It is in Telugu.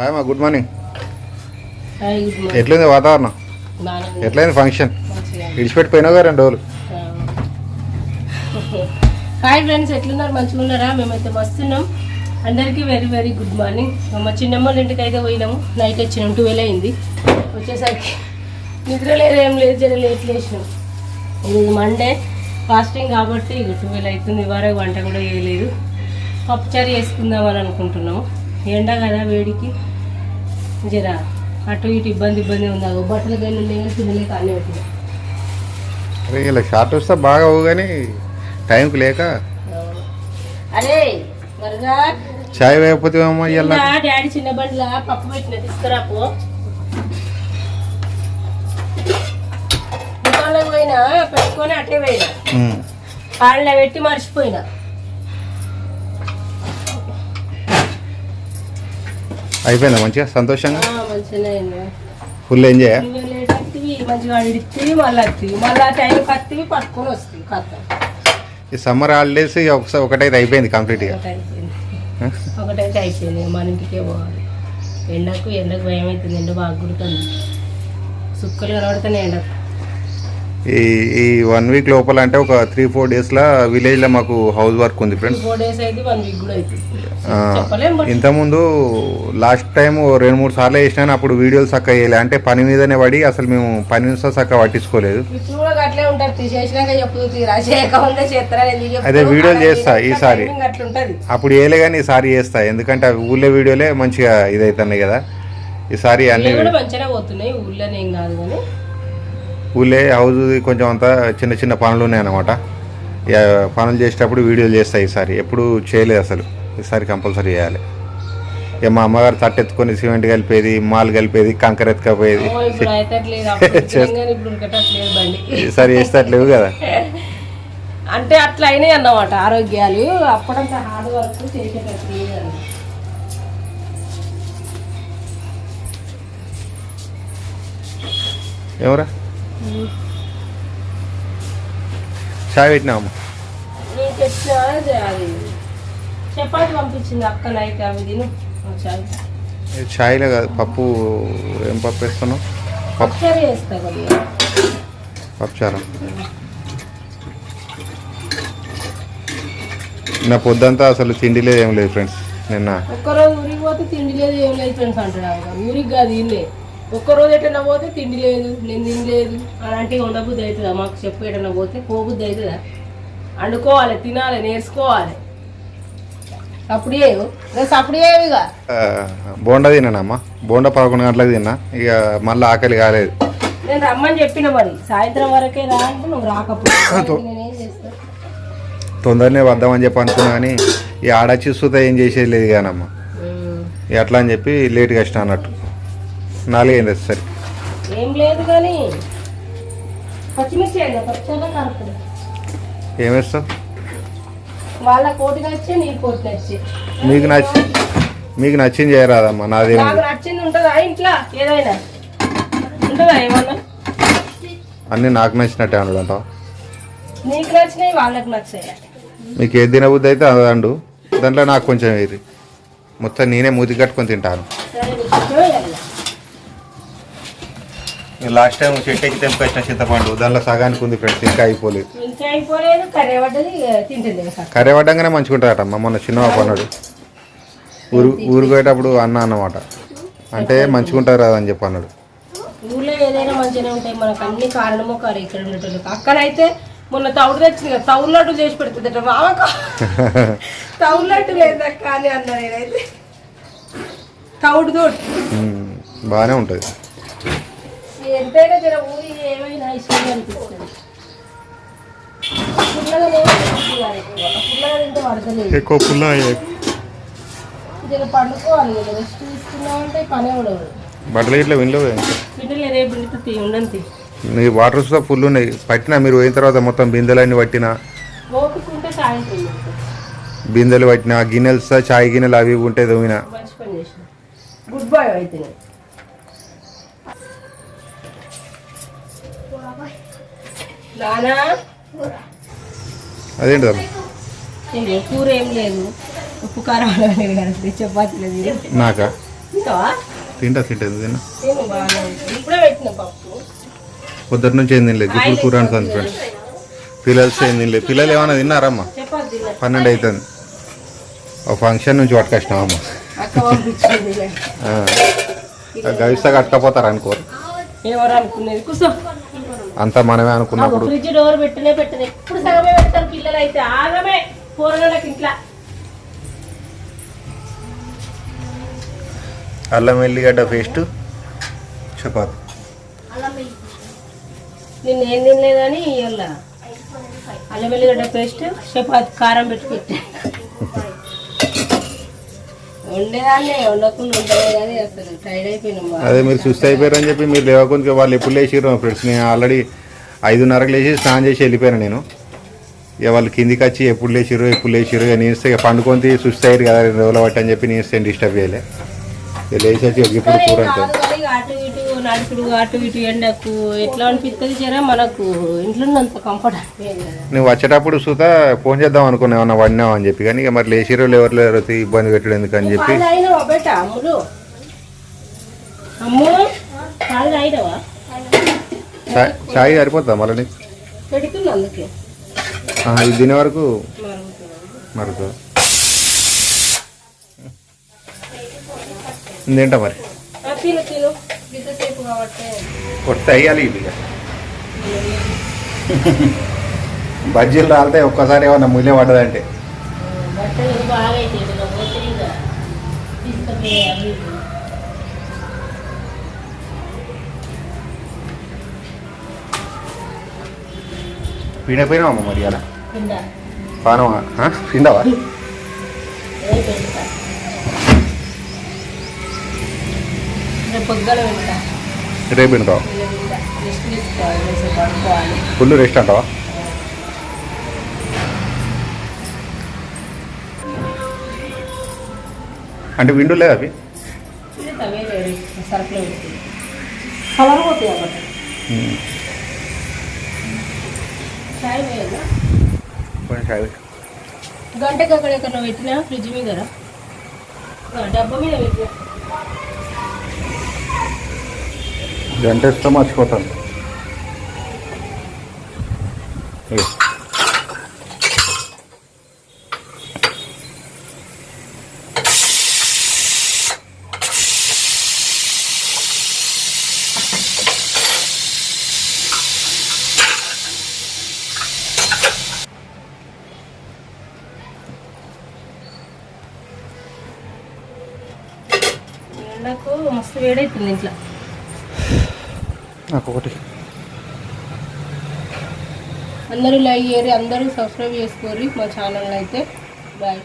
హాయ్ మా గుడ్ మార్నింగ్ ఎట్లుంది వాతావరణం. ఎట్లయింది ఫంక్షన్. విడిచిపెట్టిపోయినావుగా రెండు రోజులు. హాయ్ ఫ్రెండ్స్ ఎట్లున్నారు? మంచిగా ఉన్నారా? మేమైతే వస్తున్నాం అందరికీ వెరీ వెరీ గుడ్ మార్నింగ్ మా చిన్నమ్మ ఇంటికి అయితే పోయినాము. నైట్ వచ్చినాం. ట్వెల్వ్ అయింది. వచ్చేసరికి నిద్ర లేదు ఏం లేదు జర లేట్ లేచినాం. ఇది మండే ఫాస్టింగ్ కాబట్టి ఇక ట్వెల్వ్ అవుతుంది. వరకు వంట కూడా చేయలేదు. పప్పుచారు చేసుకుందామని అనుకుంటున్నాము. ఎండ కదా వేడికి. జర అటు ఇటు ఇబ్బంది ఇబ్బంది ఉంది. బట్టలు కానీ ఉన్నాయి కానీ అరే ఇలా షార్ట్ వస్తే బాగా అవ్వు కానీ టైంకి లేక. అరే చాయ్ వేయకపోతే డాడీ చిన్న బండిలా పప్పు పెట్టిన తీసుకురా పో. దుకాణంలోకి పోయినా పెట్టుకొని అట్టే పోయినా. వాళ్ళ పెట్టి మర్చిపోయినా. అయిపోయిందా మంచిగా? సంతోషంగా? ఆ, మంచిగానే అయింది. ఫుల్ ఎంజాయ్ ఈ సమ్మర్ హాలిడేస్ ఒకసారి ఒకటైతే అయిపోయింది కంప్లీట్గా ఒకటైతే అయిపోయింది. మన ఇంటికే పోవాలి. ఎండకు ఎండకు భయం అవుతుంది ఎండ బాగా సుక్కలు కనబడుతున్నాయి ఎండకు. ఈ ఈ వన్ వీక్ లోపల అంటే ఒక త్రీ ఫోర్ డేస్లో విలేజ్లో మాకు హౌస్ వర్క్ ఉంది ఫ్రెండ్స్ ఇంతకుముందు లాస్ట్ టైం రెండు మూడు సార్లు వేసినాను అప్పుడు వీడియోలు చక్కగా వేయలే అంటే పని మీదనే పడి అసలు మేము పని మీద చక్కగా పట్టించుకోలేదు? అదే వీడియోలు చేస్తా ఈసారి. అప్పుడు వేయలే కానీ ఈసారి చేస్తా. ఎందుకంటే అవి ఊళ్ళో వీడియోలే మంచిగా ఇదవుతున్నాయి కదా. ఈసారి అన్ని ఊళ్ళే హౌస్ కొంచెం అంతా చిన్న చిన్న పనులు ఉన్నాయన్నమాట. పనులు చేసేటప్పుడు వీడియోలు చేస్తాయి ఈసారి. ఎప్పుడు చేయలేదు అసలు. ఈసారి కంపల్సరీ చేయాలి. ఇక మా అమ్మగారు తట్టెత్తుకొని సిమెంట్ కలిపేది మాల్ కలిపేది కంకర ఎత్తుకపోయేది. ఈసారి చేసేటట్లేవు కదా. అంటే అట్లా అయినాయి అన్నమాట ఆరోగ్యాలు. అప్పుడంత హార్డ్ వర్క్ అన్నమాట. ఎవరా? చాయ్ పెట్టినాము చపాతి పంపించింది అక్క నైట్ అవి తిను. ఒకసారి చాయ్లో కాదు పప్పు ఏం పప్పు వేస్తున్నావు? పప్పు. పచ్చడి చేస్తా కొద్దిగా. పప్పుచారం? నా పొద్దంతా అసలు తిండి లేదు ఏం లేదు ఫ్రెండ్స్ నిన్న. ఒక్కరోజు ఊరికి పోతే తిండి లేదు ఏం లేదు ఫ్రెండ్స్ అంటాడు ఊరికి కాదు ఇల్లే. ఒక్కరోజు ఎటన్నా పోతే తిండి లేదు నేను తినలేదు. అలాంటి ఉండబుద్ధి అవుతుందా? మాకు చెప్పు ఎటన్నా పోతే పోబుద్ధి అవుతుందా? వండుకోవాలి తినాలి నేర్చుకోవాలి. అప్పుడు ఇక. బోండా తిన్నానమ్మా బోండా పదకొండు గంటలకు తిన్నా. ఇక మళ్ళీ ఆకలి కాలేదు. నేను రమ్మని చెప్పిన మరి. సాయంత్రం వరకే రా అంటే నువ్వు రాకపోతే. చేస్తా? తొందరనే వద్దామని చెప్పి అనుకున్నా కానీ ఈ ఆడచ్చి సుతా ఏం చేసేది లేదు కానమ్మా అట్లా అని చెప్పి లేట్గా వచ్చిన అన్నట్టు. నాలుగైంది సరే. ఏం లేదు కానీ పచ్చిమిర్చి వాళ్ళ కోటి నచ్చే నీ కోటి నచ్చే. మీకు నచ్చి మీకు నచ్చింది చేయరాదమ్మా నాదేం నాకు నచ్చింది ఉంటుందా ఇంట్లో? ఏదైనా? ఉంటుందా ఏమన్నా? అన్నీ నాకు నచ్చినట్టే అంటావు నీకు నచ్చినవి వాళ్ళకి నచ్చాయి? మీకు ఏది తినబుద్ధి అయితే అది అండు దాంట్లో నాకు కొంచెం వేరి మొత్తం నేనే మూతి కట్టుకొని తింటాను సరే నీకు ఇష్టమే కదా. లాస్ట్ టైం చెట్టు ఎక్కి తెంపుకొచ్చిన చింతపండు? దానిలో సగానికి ఉంది ఫ్రెండ్స్ ఇంకా అయిపోలేదు. ఇంకా అయిపోలేదు కర్రీ పడ్డది తింటుంది. కర్రీ పడ్డంగానే మంచిగా ఉంటుందట మొన్న చిన్న పన్నాడు ఊరు ఊరికి పోయేటప్పుడు అన్న అన్నమాట. అంటే మంచిగా ఉంటుంది కదా అని చెప్పి అన్నాడు. ఊళ్ళో ఏదైనా మంచిగానే ఉంటాయి. మనకు అన్ని కారణమో కారు ఇక్కడ ఉండేటోళ్ళకి అక్కడైతే మొన్న తౌడు తెచ్చింది కదా తౌడు లడ్డు చేసి పెడుతుంది మామక. తౌడు లడ్డు లేదక్క అని అన్నా నేనైతే. తౌడు తోటి. బాగానే ఉంటుంది. ఎంతైనా జర ఊరి ఏమైనా ఇష్టంగా అనిపిస్తుంది. పుల్లగానే తినాలి ఎక్కువ. పుల్లగా తింటే పడతలేదు ఎక్కువ పుల్ల జర పండుకోవాలి కదా రెస్ట్ తీసుకున్నామంటే పనే ఉండదు. బట్టలు ఇట్లా వినలేవు రేపు ఉండంతి. నీ వాటర్ కూడా ఫుల్ ఉన్నాయి పట్టినా మీరు పోయిన తర్వాత మొత్తం బిందెలన్నీ పట్టినా? ఓపికంటే సాయంత్రం చేస్తాం. బిందెలు పట్టినా గిన్నెలు చాయ్ గిన్నెలు అవి ఇవి ఉంటాయి తోమిన? మంచి పని చేసిన. గుడ్ బాయ్ అయితే నానా? అదేంటి కూర ఏం లేదు. ఉప్పు కారం నాకా? తింటావా? తింటా తింటా తిన్నా. ఇప్పుడే పెట్టిన పప్పు. పొద్దున్న నుంచి ఏం తినలేదు. ఇప్పుడు కూర అంటుంది ఫ్రెండ్స్ పిల్లలు ఏం తినలేదు. పిల్లలు ఏమైనా తిన్నారమ్మా. పన్నెండు అవుతుంది ఒక ఫంక్షన్ నుంచి పట్టుకొచ్చినామమ్మ గవిస్తా కట్టకపోతారు అనుకోరు ఎవరు అనుకునేది కూర్చో. అంతా మనమే అనుకున్నప్పుడు ఫ్రిడ్జ్ డోర్ పెట్టనే పెట్టదు ఎప్పుడు సగమే పెడతారు పిల్లలు అయితే. ఆగమే కూరగాయలకి ఇంట్లో. అల్లం వెల్లిగడ్డ పేస్ట్ చపాతి. నిన్న ఏం తినలేదని ఇవాళ అల్లం వెల్లిగడ్డ పేస్ట్ చపాతి కారం పెట్టి పెట్టి వండేదాన్ని వండకుండా ఉండలే కానీ అసలు టైర్డ్ అయిపోయినాం బాగా. అదే మీరు సుస్థ అయిపోయారని చెప్పి మీరు లేవకుండా వాళ్ళు ఎప్పుడు లేచిర్రు మా ఫ్రెండ్స్ నేను ఆల్రెడీ ఐదున్నరకు లేచి స్నానం చేసి వెళ్ళిపోయాను నేను. ఇక వాళ్ళు కిందికి వచ్చి ఎప్పుడు లేచిర్రు ఎప్పుడు లేచిర్రు ఇక నేను ఇస్తే పండుకొని సుస్థ అయ్యారు కదా రెండు రోజులు బట్టి అని చెప్పి నేను ఇస్తే డిస్టర్బ్ చేయలే. ఇక లేచి వచ్చి ఇప్పుడు కూర కాదు అంటే ఇటు నడుచుడు అటు ఇటు ఎండకు ఎట్లా అనిపిస్తుంది జరా మనకు ఇంట్లో కంఫర్ట్ అనిపించదు. కదా నువ్వు వచ్చేటప్పుడు సుత ఫోన్ చేద్దాం అనుకున్నా ఏమన్నా అని చెప్పి. కానీ ఇక మరి లేచిర్రు ఎవరు లేరు ఇబ్బంది పెట్టడం ఎందుకు అని చెప్పి. బేట అమ్ములు? అమ్ము పాలు తాగినావా? చా- చాయ్ సరిపోతుందా మళ్ళీ నీకు? పెడుతున్నా అందుకే. ఇది తినే వరకు మరుగుతుంది. తింటా మరి? తిను తిను. వేయాలి ఇది. ఇక. బజ్జీలు రాలితే ఒక్కసారి ఏమన్నా ముల్లే పడ్డదంటే. బట్టలు బాగా అయితే పోతే ఇక తీసుకుపోయి అవి ఇవి. పిండపోయినావా అమ్మ మరి అలా? పానవా? పిండవా? పెడతా. రేపు పడుకోవాలి ఫుల్ రెస్ట్ అంటావా? అంటే విండు లేదా అవి. గంటకి అక్కడ ఎక్కడ పెట్టినా? ఫ్రిడ్జ్ మీద డబ్బా మీద పెట్టినా. గంట ఇస్తే మర్చిపోతాను ఎండకు మస్తు వేడైతుంది ఇంట్లో. నాకు ఒకటి అందరూ లైక్ చేయరు అందరూ సబ్స్క్రైబ్ చేసుకోరు మా ఛానల్ అయితే. బాయ్.